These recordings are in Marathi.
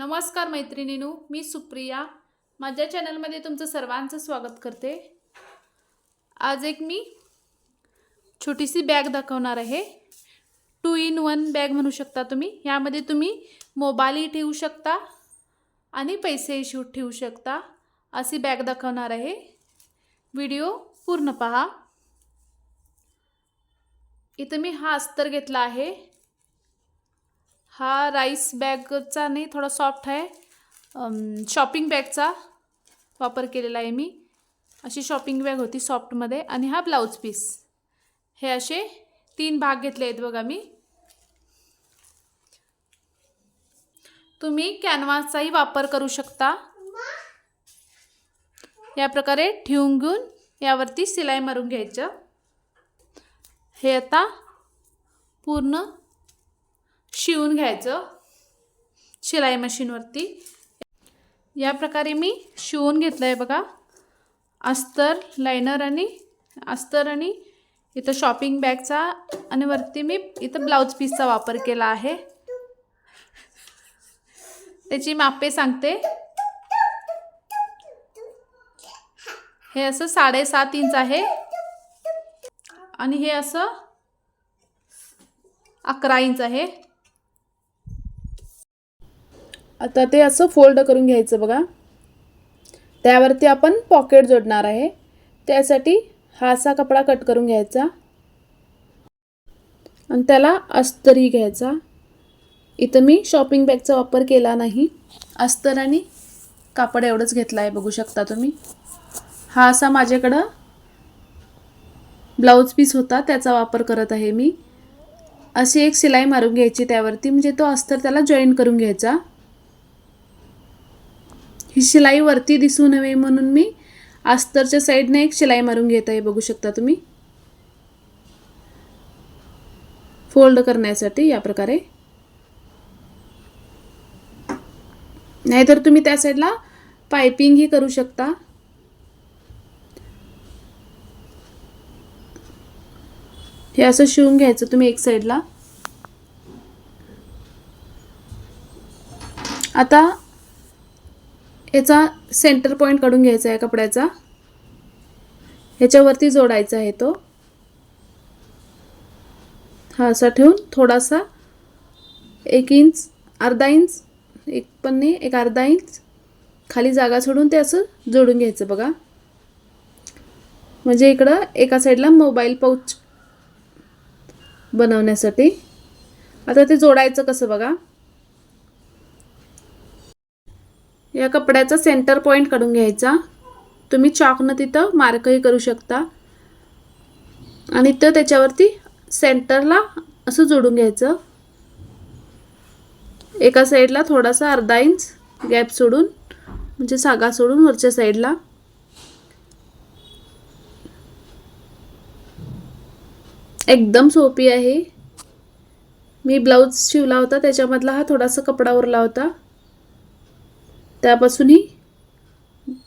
नमस्कार मैत्रिणीनू मी सुप्रिया. माझ्या चॅनलमध्ये तुमचं सर्वांचं स्वागत करते. आज एक मी छोटीशी बॅग दाखवणार आहे. टू इन वन बॅग म्हणू शकता तुम्ही. यामध्ये तुम्ही मोबाईलही ठेवू शकता आणि पैसेही शिव ठेवू शकता. अशी बॅग दाखवणार आहे. व्हिडिओ पूर्ण पहा. इथं मी हा अस्तर घेतला आहे. हा राईस बॅगचा नाही थोडा सॉफ्ट आहे. शॉपिंग बॅगचा वापर केलेला आहे मी. अशी शॉपिंग बॅग होती सॉफ्टमध्ये आणि हा ब्लाऊज पीस हे असे तीन भाग घेतले आहेत बघा मी. तुम्ही कॅनव्हासचाही वापर करू शकता. या प्रकारे ठेवून घेऊन यावरती सिलाई मारून घ्यायचं. हे आता पूर्ण शिवून घ्यायचं. शिलाई मशीनवरती या प्रकारे मी शिवून घेतलं आहे बघा. अस्तर लायनर आणि अस्तर आणि इथं शॉपिंग बॅगचा आणि वरती मी इथं ब्लाऊज पीसचा वापर केला आहे. त्याची मापे सांगते. हे असं साडेसात इंच आहे. आणि हे असं अकरा इंच आहे. आता ते असं फोल्ड करून घ्यायचं बघा. त्यावरती आपण पॉकेट जोडणार आहे. त्यासाठी हा असा कपडा कट करून घ्यायचा. आणि त्याला अस्तरही घ्यायचा. इथं मी शॉपिंग बॅगचा वापर केला नाही. अस्तर आणि कापड एवढंच घेतलं आहे बघू शकता तुम्ही. हा असा माझ्याकडं ब्लाऊज पीस होता त्याचा वापर करत आहे मी. अशी एक शिलाई मारून घ्यायची त्यावरती. म्हणजे तो अस्तर त्याला जॉईन करून घ्यायचा. ही शिलाई वरती दिसू नये म्हणून मी अस्तरच्या साईडने एक शिलाई मारून घेत आहे बघू शकता तुम्ही. फोल्ड करण्यासाठी या प्रकारे. नाहीतर तुम्ही त्या साईडला पायपिंगही करू शकता. हे असं शिवून घ्यायचं तुम्ही एक साईडला. आता याचा सेंटर पॉईंट काढून घ्यायचा आहे कपड्याचा. ह्याच्यावरती जोडायचा आहे तो. हा असा ठेवून थोडासा एक इंच अर्धा इंच एक पण नाही एक अर्धा इंच खाली जागा सोडून ते असं जोडून घ्यायचं बघा. म्हणजे इकडं एका साईडला मोबाईल पाऊच बनवण्यासाठी. आता ते जोडायचं कसं बघा? या कपड्याचा सेंटर पॉईंट काढून घ्यायचा. तुम्ही चॉकनं तिथं मार्कही करू शकता. आणि तो त्याच्यावरती सेंटरला असं जोडून घ्यायचं. एका साईडला थोडासा अर्धा इंच गॅप सोडून म्हणजे सागा सोडून वरच्या साईडला एकदम सोपी आहे. मी ब्लाऊज शिवला होता त्याच्यामधला हा थोडासा कपडा उरला होता. त्यापासूनही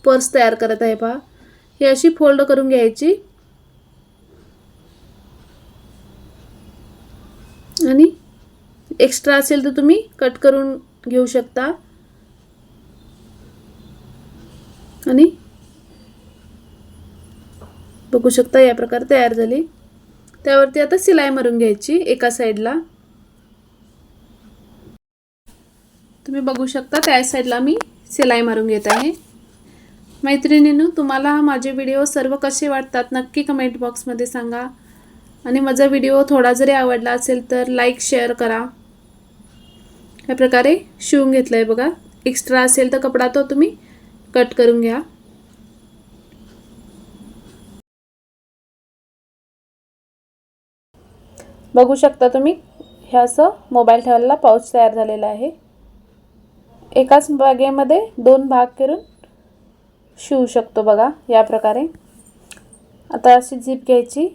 पर्स तयार करत आहे पहा. ही अशी फोल्ड करून घ्यायची. आणि एक्स्ट्रा असेल तर तुम्ही कट करून घेऊ शकता. आणि बघू शकता या प्रकारे तयार झाली. त्यावरती आता सिलाई मारून घ्यायची एका साईडला. तुम्ही बघू शकता त्या साईडला मी सिलाई मारून घेत आहे. मैत्रिणींनो तुम्हाला माझे व्हिडिओ सर्व कसे वाटतात नक्की कमेंट बॉक्समध्ये सांगा. आणि माझा व्हिडिओ थोडा जरी आवडला असेल तर लाईक शेअर करा. या प्रकारे शिवून घेतलं आहे बघा. एक्स्ट्रा असेल तर कपडा तो तुम्ही कट करून घ्या. बघू शकता तुम्ही हे असं मोबाईल ठेवायला पाऊच तयार झालेला आहे. एकाच बागेमध्ये दोन भाग करून शिवू शकतो बघा या प्रकारे. आता अशी झीप घ्यायची.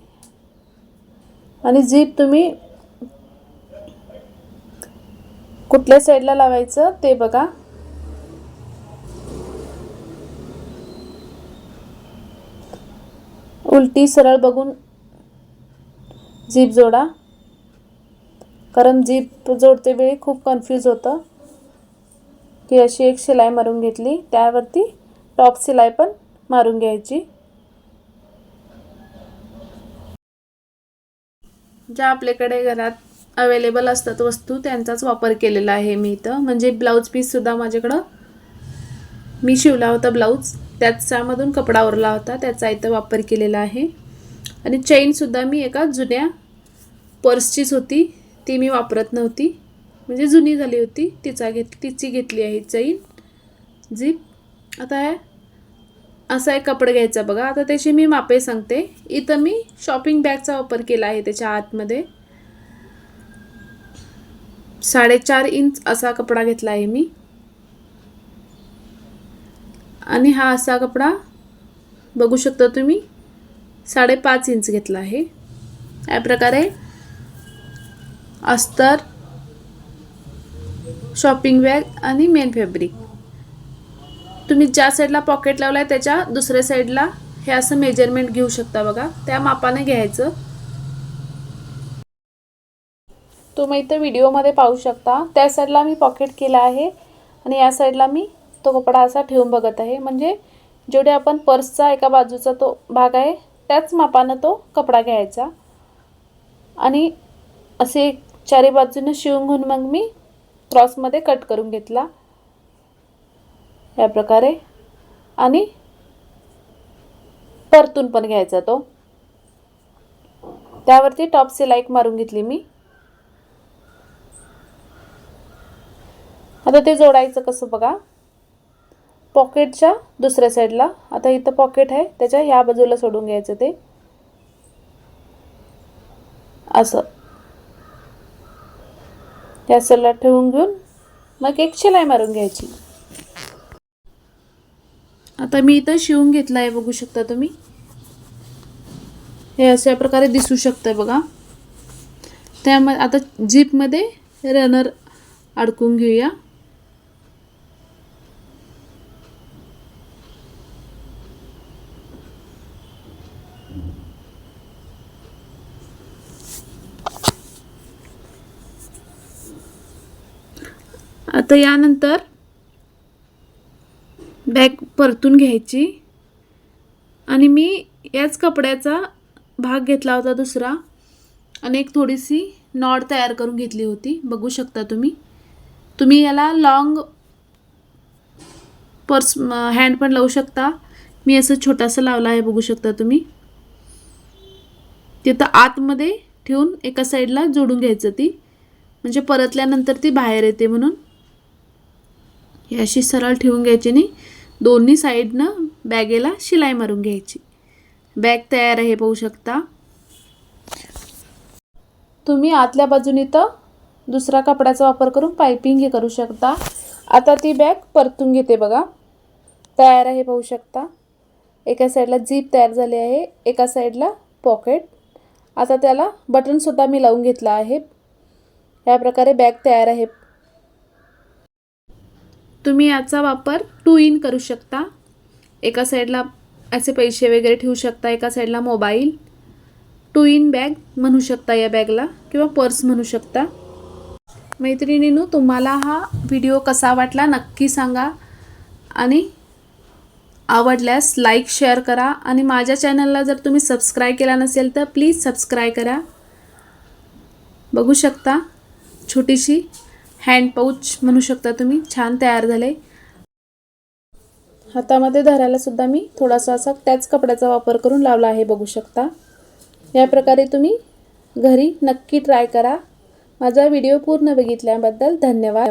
आणि झीप तुम्ही कुठल्या साईडला लावायचं ते बघा. उलटी सरळ बघून झीप जोडा. कारण जीप जोडते वेळी खूप कन्फ्यूज होतं. की अशी एक शिलाई मारून घेतली. त्यावरती टॉप शिलाई पण मारून घ्यायची. ज्या आपल्याकडे घरात अवेलेबल असतात वस्तू त्यांचाच वापर केलेला आहे मी इथं. म्हणजे ब्लाऊज पीससुद्धा माझ्याकडं. मी शिवला होता ब्लाऊज त्याच्यामधून कपडा उरला होता. त्याचा इथं वापर केलेला आहे. आणि चेनसुद्धा मी एका जुन्या पर्सचीच होती. ती मी वापरत नव्हती. म्हणजे जुनी झाली होती तिचा घेत तिची घेतली आहे चैन जीप. आता आहे असा एक कपडा घ्यायचा बघा. आता त्याची मी मापे सांगते. इथं मी शॉपिंग बॅगचा वापर केला आहे त्याच्या आतमध्ये. साडेचार इंच असा कपडा घेतला आहे मी. आणि हा असा कपडा बघू शकता तुम्ही साडेपाच इंच घेतला आहे. या प्रकारे अस्तर शॉपिंग बॅग आणि मेन फॅब्रिक. तुम्ही ज्या साईडला पॉकेट लावलाय त्याच्या दुसऱ्या साईडला हे असं मेजरमेंट घेऊ शकता बघा. त्या मापाने घ्यायचं. तुम्ही इथं व्हिडिओमध्ये पाहू शकता. त्या साईडला मी पॉकेट केलं आहे आणि या साईडला मी तो कपडा असा ठेवून बघत आहे. म्हणजे जेवढे आपण पर्सचा एका बाजूचा तो भाग आहे त्याच मापानं तो कपडा घ्यायचा. आणि असे चारी बाजूनं शिवून घेऊन मग मी क्रॉसमध्ये कट करून घेतला. या प्रकारे. आणि परतून पण घ्यायचा तो. त्यावरती टॉप सिलाईक मारून घेतली मी. आता ते जोडायचं कसं बघा. पॉकेटच्या दुसऱ्या साईडला. आता इथं पॉकेट आहे. त्याच्या ह्या बाजूला सोडून घ्यायचं ते. असं. त्या सल्ला ठेवून घेऊन मग एक शिलाई मारून घ्यायची. आता मी इथं शिवून घेतला आहे बघू शकता तुम्ही. हे अशा प्रकारे दिसू शकतं बघा. त्यामध्ये आता जीपमध्ये रनर अडकून घेऊया. आता यानंतर बॅग परतून घ्यायची. आणि मी याच कपड्याचा भाग घेतला होता दुसरा. आणि एक थोडीशी नॉड तयार करून घेतली होती. बघू शकता तुम्ही. तुम्ही याला लॉंग पर्स हँड पण लावू शकता. मी असं छोटासा लावला आहे बघू शकता तुम्ही. तिथं आतमध्ये ठेवून एका साईडला जोडून घ्यायचं ती. म्हणजे परतल्यानंतर ती बाहेर येते म्हणून. ही अशी सरळ ठेवून घ्यायची नाही. दोन्ही साईडनं बॅगेला शिलाई मारून घ्यायची. बॅग तयार आहे पाहू शकता. तुम्ही आतल्या बाजूने तर दुसरा कपड्याचा वापर करून पायपिंग हे करू शकता. आता ती बॅग परतून घेते बघा. तयार आहे पाहू शकता. एका साईडला जीप तयार झाली आहे एका साईडला पॉकेट. आता त्याला बटनसुद्धा मी लावून घेतला आहे. या प्रकारे बॅग तयार आहे. तुम्ही याचा वापर टू इन करू शकता. एका साईडला असे पैसे वगैरे ठेवू शकता एका साईडला मोबाईल. टू इन बॅग म्हणू शकता या बॅगला किंवा पर्स म्हणू शकता. मैत्रिणीनू तुम्हाला हा व्हिडिओ कसा वाटला नक्की सांगा आणि आवडल्यास लाईक शेअर करा आणि माझ्या चॅनलला जर तुम्ही सबस्क्राईब केला नसेल तर प्लीज सबस्क्राईब करा. बघू शकता छोटीशी हँड पाऊच म्हणू शकता तुम्ही. छान तयार झाले हातामध्ये धरायला सुद्धा मी थोडासा असा त्याच कपड्याचा वापर करून लावला आहे बघू शकता. या प्रकारे तुम्ही घरी नक्की ट्राय करा. माझा व्हिडिओ पूर्ण बघितल्याबद्दल धन्यवाद.